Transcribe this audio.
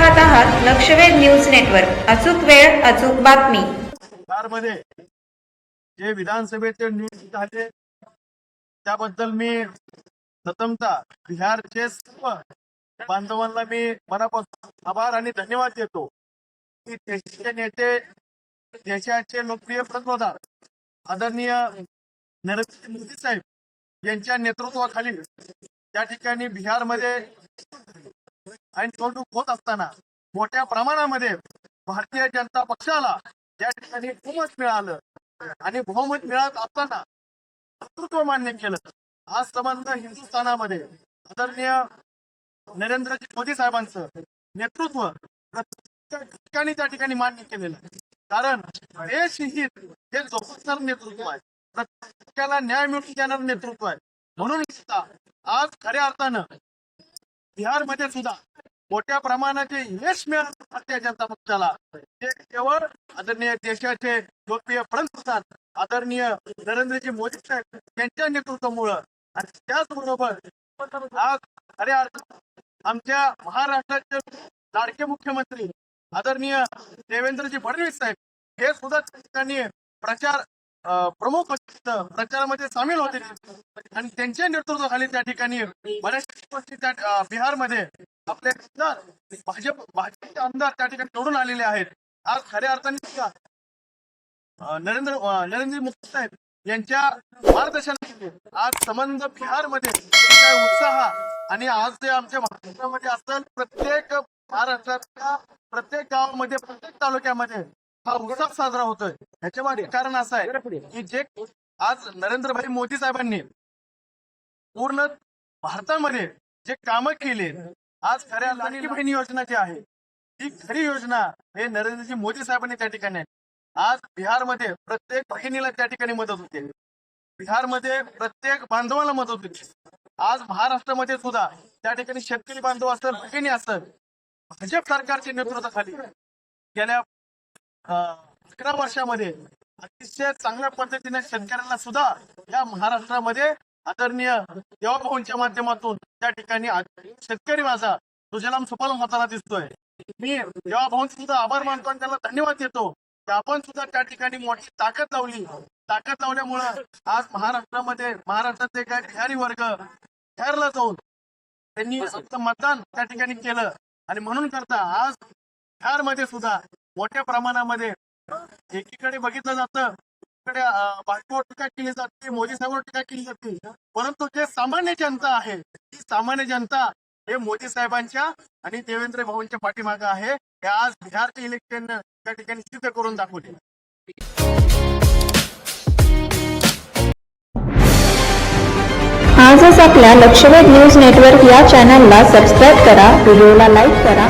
लक्षवेध news network. अचूक वेळ अचूक बातमी. मध्ये जे विधानसभेचे निवडणूक झाले त्याबद्दल मी प्रथमता बिहारचे सर्व बांधवांना मी मनापासून आभार आणि धन्यवाद देतो. की देशाचे नेते देशाचे लोकप्रिय पंतप्रधान आदरणीय नरेंद्र मोदी साहेब यांच्या नेतृत्वाखाली त्या ठिकाणी बिहारमध्ये आणि निवडणूक होत असताना मोठ्या प्रमाणामध्ये भारतीय जनता पक्षाला त्या ठिकाणी बहुमत मिळालं. आणि बहुमत मिळत असताना नेतृत्व मान्य केलं. आज संबंध हिंदुस्थानामध्ये आदरणीय नरेंद्र मोदी साहेबांचं नेतृत्व ठिकाणी त्या ठिकाणी मान्य केलेलं आहे. कारण देश हित हे जोपासणार नेतृत्व आहे. प्रत्येकाला न्याय मिळून देणार नेतृत्व आहे. म्हणून सुद्धा आज खऱ्या अर्थानं बिहारमध्ये सुद्धा मोठ्या प्रमाणाचे यश मिळत भारतीय जनता पक्षाला. ते केवळ आदरणीय देशाचे लोकप्रिय पंतप्रधान आदरणीय नरेंद्रजी मोदी साहेब यांच्या नेतृत्वामुळं. आणि त्याचबरोबर आज खऱ्या अर्थात आमच्या महाराष्ट्राचे लाडके मुख्यमंत्री आदरणीय देवेंद्रजी फडणवीस साहेब हे सुद्धा त्यांनी प्रचार प्रमुख प्रचारामध्ये सामील होते. आणि त्यांच्या नेतृत्वाखाली त्या ठिकाणी बऱ्याचशा गोष्टी बिहारमध्ये आपले भाजप भाजपचे आमदार त्या ठिकाणी निवडून आलेले आहेत. आज खऱ्या अर्थाने नरेंद्र नरेंद्र मोदी साहेब यांच्या मार्गदर्शनाखाली आज संबंध बिहारमध्ये काय उत्साह आणि आज ते आमच्या महाराष्ट्रामध्ये असेल प्रत्येक महाराष्ट्रातल्या प्रत्येक गावामध्ये प्रत्येक तालुक्यामध्ये हा उत्सव साजरा होतोय. ह्याच्या मागे कारण असं आहे की जे आज नरेंद्रभाई मोदी साहेबांनी पूर्ण भारतामध्ये जे कामं केले आज खऱ्या लाडकी बहिणी योजना जी आहे ती खरी योजना हे नरेंद्रजी मोदी साहेबांनी त्या ठिकाणी आहे. आज बिहारमध्ये प्रत्येक बहिणीला त्या ठिकाणी मदत होते. बिहारमध्ये प्रत्येक बांधवाला मदत होते. आज महाराष्ट्रामध्ये सुद्धा त्या ठिकाणी शेतकरी बांधव असतात भगिनी असतात. भाजप सरकारच्या नेतृत्वाखाली गेल्या अकरा वर्षामध्ये अतिशय चांगल्या पद्धतीने शेतकऱ्यांना सुद्धा या महाराष्ट्रामध्ये आदरणीय देवाभाऊंच्या माध्यमातून त्या ठिकाणी शेतकरी माझा तुझ्यालाम सुपालम होताना दिसतोय. मी देवाभाऊंचे सुद्धा आभार मानतो आणि त्याला धन्यवाद देतो की आपण सुद्धा त्या ठिकाणी मोठी ताकद लावली. ताकद लावल्यामुळं आज महाराष्ट्रामध्ये महाराष्ट्राचे काय बिहारी वर्ग बिहारला जाऊन त्यांनी फक्त मतदान त्या ठिकाणी केलं. आणि म्हणून करता आज बिहारमध्ये सुद्धा मोठ्या प्रमाणामध्ये एकीकडे बघितलं जातं इकडे अं, टीका केली जाते मोदी साहेबांवर टीका केली जाते. परंतु जे सामान्य जनता आहे ती सामान्य जनता हे मोदी साहेबांच्या आणि देवेंद्र भाऊंच्या पाठीमागे आहे. हे आज बिहारचे इलेक्शन त्या ठिकाणी सिद्ध करून दाखवले. आजच आपल्या लक्षवेध न्यूज नेटवर्क या चॅनलला सबस्क्राईब करा व्हिडिओला लाईक करा